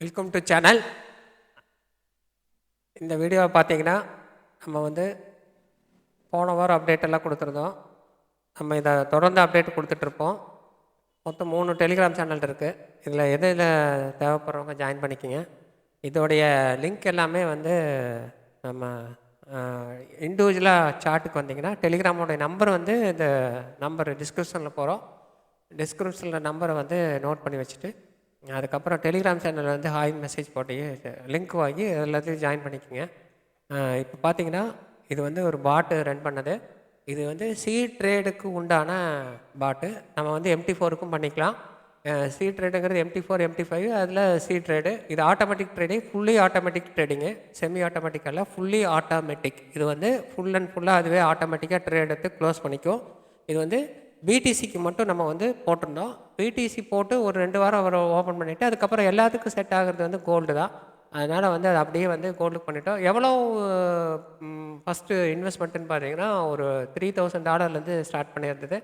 Welcome to channel இந்த வீடியோவை பார்த்தீங்கன்னா நம்ம வந்து போன வாரம் அப்டேட் எல்லாம் கொடுத்துருந்தோம். நம்ம இதை தொடர்ந்து அப்டேட் கொடுத்துட்ருப்போம் மொத்தம் மூணு டெலிகிராம் சேனல் இருக்குது இதில் எது இதில் தேவைப்படுறவங்க ஜாயின் பண்ணிக்கோங்க. இதோடைய லிங்க் எல்லாமே வந்து நம்ம இண்டிவிஜுவலாக சார்ட்டுக்கு வந்தீங்கன்னா டெலிகிராமோடைய நம்பர் வந்து இந்த நம்பர் டிஸ்கிரிப்ஷனில் போகிறோம் டிஸ்கிரிப்ஷனில் நம்பரை வந்து நோட் பண்ணி வச்சுட்டு அதுக்கப்புறம் டெலிகிராம் சேனலில் வந்து ஹாய் மெசேஜ் போட்டு லிங்க் வாங்கி எல்லாத்தையும் ஜாயின் பண்ணிக்கோங்க. இப்போ பார்த்தீங்கன்னா இது வந்து ஒரு பாட்டு ரன் பண்ணது. இது வந்து சி ட்ரேடுக்கு உண்டான பாட்டு நம்ம வந்து எம்டி ஃபோருக்கும் பண்ணிக்கலாம். சி ட்ரேடுங்கிறது எம்டி ஃபோர் எம்டி ஃபைவ் அதில் சி ட்ரேடு இது automatic trading fully automatic trading semi automatic அல்ல ஃபுல்லி ஆட்டோமேட்டிக் இது வந்து ஃபுல் அண்ட் ஃபுல்லாக அதுவே ஆட்டோமேட்டிக்காக ட்ரேட் எடுத்து க்ளோஸ் பண்ணிக்கும். இது வந்து பிடிசிக்கு மட்டும் நம்ம வந்து போட்டிருந்தோம். பிடிசி போட்டு ஒரு ரெண்டு வாரம் ஒரு ஓப்பன் பண்ணிவிட்டு அதுக்கப்புறம் எல்லாத்துக்கும் செட் ஆகிறது வந்து கோல்டு தான். அதனால் வந்து அது அப்படியே வந்து கோல்டுக்கு பண்ணிட்டோம். எவ்வளோ ஃபஸ்ட்டு இன்வெஸ்ட்மெண்ட்டுன்னு பார்த்தீங்கன்னா ஒரு த்ரீ தௌசண்ட் டாலர்லேருந்து ஸ்டார்ட் பண்ணியிருந்தது.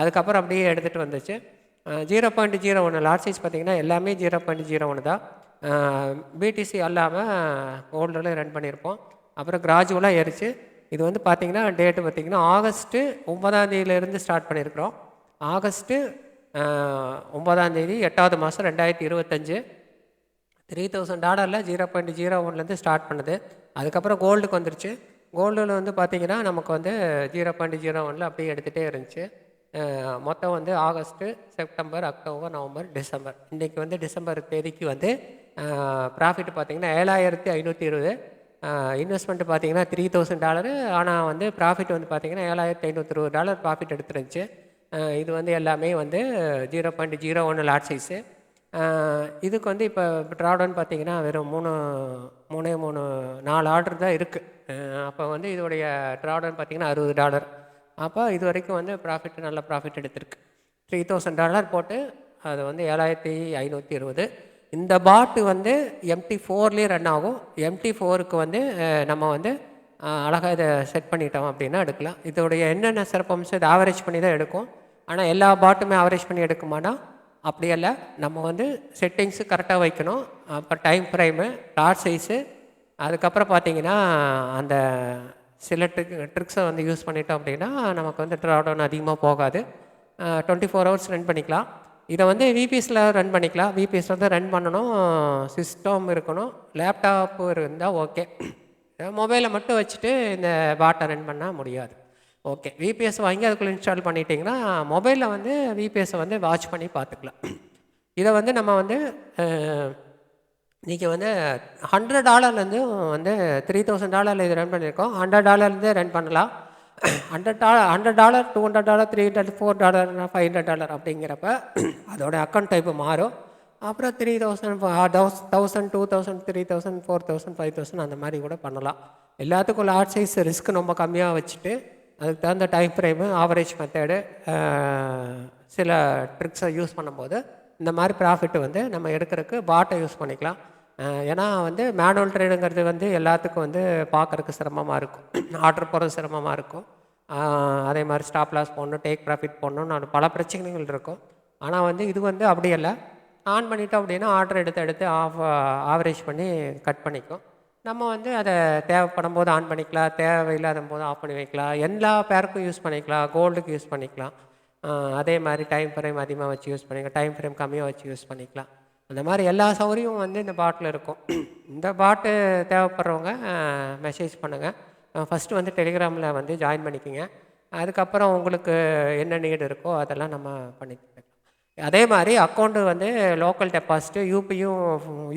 அதுக்கப்புறம் அப்படியே எடுத்துகிட்டு வந்துச்சு. ஜீரோ பாயிண்ட் ஜீரோ ஒன்று லார்ஜ் சைஸ் பார்த்தீங்கன்னா எல்லாமே ஜீரோ பாயிண்ட் ஜீரோ ஒன்று தான். பிடிசி அல்லாமல் கோல்டில் ரன் பண்ணியிருப்போம். அப்புறம் கிராஜுவலாக ஏறிச்சு. இது வந்து பார்த்திங்கன்னா டேட்டு பார்த்திங்கன்னா ஆகஸ்ட்டு ஒன்பதாம் தேதியிலேருந்து ஸ்டார்ட் பண்ணியிருக்கிறோம். ஆகஸ்ட்டு ஒம்பதாந்தேதி எட்டாவது மாதம் ரெண்டாயிரத்தி இருபத்தஞ்சு. த்ரீ தௌசண்ட் டாலரில் ஜீரோ பாயிண்ட் ஜீரோ ஒன்லேருந்து ஸ்டார்ட் பண்ணுது. அதுக்கப்புறம் கோல்டுக்கு வந்துருச்சு. கோல்டில் வந்து பார்த்திங்கன்னா நமக்கு வந்து ஜீரோ பாயிண்ட் ஜீரோ ஒனில் அப்படியே எடுத்துகிட்டே இருந்துச்சு. மொத்தம் வந்து August September October November December. இன்றைக்கி வந்து டிசம்பர் தேதிக்கு வந்து ப்ராஃபிட் பார்த்திங்கன்னா ஏழாயிரத்தி ஐநூற்றி இருபது. இன்வெஸ்ட்மெண்ட் பார்த்தீங்கன்னா த்ரீ தௌசண்ட் டாலரு. ஆனால் வந்து ப்ராஃபிட் வந்து பார்த்தீங்கன்னா ஏழாயிரத்தி ஐநூற்றி இருபது டாலர் ப்ராஃபிட் எடுத்துருந்துச்சு. இது வந்து எல்லாமே வந்து ஜீரோ பாயிண்ட் ஜீரோ ஒன்று லாட் சைஸு இதுக்கு வந்து இப்போ ட்ராடவுன் பார்த்தீங்கன்னா வெறும் மூணு மூணே மூணு நாலு ஆர்டர் தான் இருக்குது அப்போ வந்து இதோடைய ட்ராடன் பார்த்தீங்கன்னா அறுபது டாலர் அப்போ இது வரைக்கும் வந்து ப்ராஃபிட் நல்ல ப்ராஃபிட் எடுத்திருக்கு. த்ரீ தௌசண்ட் டாலர் போட்டு அது வந்து ஏழாயிரத்தி ஐநூற்றி இருபது. இந்த பாட்டு வந்து எம்டி ஃபோர்லேயே ரன் ஆகும். எம்டி ஃபோருக்கு வந்து நம்ம வந்து அழகாக இதை செட் பண்ணிட்டோம் அப்படின்னா எடுக்கலாம். இதோடைய என்னென்ன சிறப்பம்சம் இதை ஆவரேஜ் பண்ணி தான் எடுக்கும். ஆனால் எல்லா பாட்டுமே அவரேஜ் பண்ணி எடுக்குமானா அப்படி இல்லை நம்ம வந்து செட்டிங்ஸு கரெக்டாக வைக்கணும். அப்போ டைம் ஃப்ரேமு லார்ஜ் சைஸு அதுக்கப்புறம் பார்த்தீங்கன்னா அந்த சில ட்ரிக் ட்ரிக்ஸை வந்து யூஸ் பண்ணிட்டோம் அப்படின்னா நமக்கு வந்து ட்ராடவுன் அதிகமாக போகாது. டுவெண்ட்டி ஃபோர் ஹவர்ஸ் ரன் பண்ணிக்கலாம். இதை வந்து விபிஎஸில் ரன் பண்ணிக்கலாம். விபிஎஸ் வந்து ரன் பண்ணணும். சிஸ்டம் இருக்கணும். லேப்டாப்பு இருந்தால் ஓகே மொபைலை மட்டும் வச்சுட்டு இந்த பாட்டை ரன் பண்ணால் முடியாது. ஓகே விபிஎஸ் வாங்கி அதுக்குள்ளே இன்ஸ்டால் பண்ணிட்டீங்கன்னா மொபைலில் வந்து விபிஎஸை வந்து வாட்ச் பண்ணி பார்த்துக்கலாம் இதை வந்து நம்ம வந்து நீங்கள் வந்து ஹண்ட்ரட் டாலர்லேருந்து வந்து த்ரீ தௌசண்ட் டாலரில் இது ரன் பண்ணியிருக்கோம் ஹண்ட்ரட் டாலர்லேருந்து ரன் பண்ணலாம். Hundred dollar hundred dollar two hundred dollar three hundred four dollar five hundred dollar அப்படிங்கிறப்ப அதோட அக்கௌண்ட் டைப்பு மாறும். அப்புறம் three thousand தௌஸ் thousand two thousand three thousand four thousand five thousand அந்த மாதிரி கூட பண்ணலாம். எல்லாத்துக்கும் லார்ஜ் சைஸ் ரிஸ்க் ரொம்ப கம்மியாக வச்சுட்டு அதுக்கு தகுந்த டைம் ஃப்ரேமு ஆவரேஜ் மெத்தடு சில ட்ரிக்ஸை யூஸ் பண்ணும்போது இந்த மாதிரி ப்ராஃபிட்டு வந்து நம்ம எடுக்கிறதுக்கு பாட்டை யூஸ் பண்ணிக்கலாம். ஏன்னா வந்து மேனுவல் ட்ரேடுங்கிறது வந்து எல்லாத்துக்கும் வந்து பார்க்குறக்கு சிரமமாக இருக்கும். ஆர்டர் போகிறது சிரமமாக இருக்கும். அதே மாதிரி ஸ்டாப் லாஸ் போடணும் டேக் ப்ராஃபிட் போடணும் பல பிரச்சனைகள் இருக்கும். ஆனால் வந்து இது வந்து அப்படி இல்லை ஆன் பண்ணிட்டோம் அப்படின்னா ஆர்டர் எடுத்து எடுத்து ஆஃப் ஆவரேஜ் பண்ணி கட் பண்ணிக்கும். நம்ம வந்து அதை தேவைப்படும் போது ஆன் பண்ணிக்கலாம் தேவையில்லாத போது ஆஃப் பண்ணி வைக்கலாம். எல்லா பேருக்கும் யூஸ் பண்ணிக்கலாம். கோல்டுக்கு யூஸ் பண்ணிக்கலாம். அதே மாதிரி டைம் ஃப்ரேம் அதிகமாக வச்சு யூஸ் பண்ணிக்கலாம். டைம் ஃப்ரேம் கம்மியாக வச்சு யூஸ் பண்ணிக்கலாம். அந்த மாதிரி எல்லா சௌகரியமும் வந்து இந்த பாட்டில் இருக்கும். இந்த பாட்டு தேவைப்படுறவங்க மெசேஜ் பண்ணுங்கள் ஃபஸ்ட்டு வந்து டெலிகிராமில் வந்து ஜாயின் பண்ணிக்கோங்க. அதுக்கப்புறம் உங்களுக்கு என்ன நீடு இருக்கோ அதெல்லாம் நம்ம பண்ணிக்கலாம் அதே மாதிரி அக்கௌண்ட்டு வந்து லோக்கல் டெபாசிட்டு யூபியும்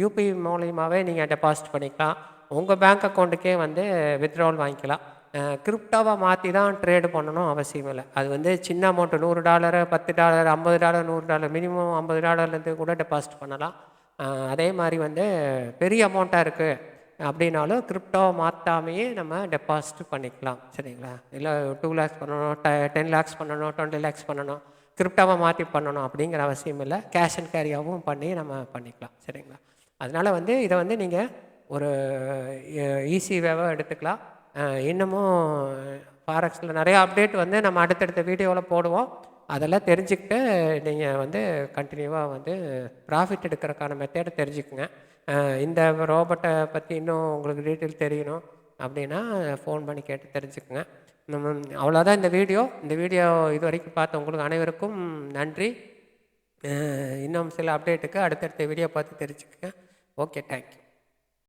யூபி மூலியமாகவே நீங்கள் டெபாசிட் பண்ணிக்கலாம். உங்கள் பேங்க் அக்கௌண்ட்டுக்கே வந்து வித்ட்ராவல் வாங்கிக்கலாம். கிரிப்டாவாக மாற்றி தான் ட்ரேடு பண்ணணும் அவசியம் இல்லை. அது வந்து சின்ன அமௌண்ட்டு நூறு டாலரு பத்து டாலர் ஐம்பது டாலர் நூறு டாலர் மினிமம் ஐம்பது டாலர்லேருந்து கூட டெபாசிட் பண்ணலாம். அதே மாதிரி வந்து பெரிய அமௌண்ட்டாக இருக்குது அப்படின்னாலும் கிரிப்டோவை மாற்றாமையே நம்ம டெபாசிட் பண்ணிக்கலாம். சரிங்களா? இல்லை டூ லேக்ஸ் பண்ணணும் ட டென் லேக்ஸ் பண்ணணும் டுவெண்ட்டி லேக்ஸ் பண்ணணும். கிரிப்டாவை மாற்றி பண்ணணும் அப்படிங்கிற அவசியம் இல்லை. கேஷ் அண்ட் கேரியாகவும் பண்ணி நம்ம பண்ணிக்கலாம். சரிங்களா? அதனால் வந்து இதை வந்து நீங்கள் ஒரு ஈஸி வேவாக எடுத்துக்கலாம். இன்னமும் ஃபாரக்ஸில் நிறைய அப்டேட் வந்து நம்ம அடுத்தடுத்த வீடியோவில் போடுவோம். அதெல்லாம் தெரிஞ்சுக்கிட்டு நீங்கள் வந்து கண்டினியூவாக வந்து ப்ராஃபிட் எடுக்கிறதுக்கான மெத்தேடை தெரிஞ்சுக்குங்க. இந்த ரோபோட்டை பற்றி இன்னும் உங்களுக்கு டீட்டெயில் தெரியணும் அப்படின்னா ஃபோன் பண்ணி கேட்டு தெரிஞ்சுக்குங்க. நம்ம அவ்வளோதான் இந்த வீடியோ. இந்த வீடியோ இது வரைக்கும் பார்த்த உங்களுக்கு அனைவருக்கும் நன்றி. இன்னும் சில அப்டேட்டுக்கு அடுத்தடுத்த வீடியோ பார்த்து தெரிஞ்சுக்கங்க. Okay thank you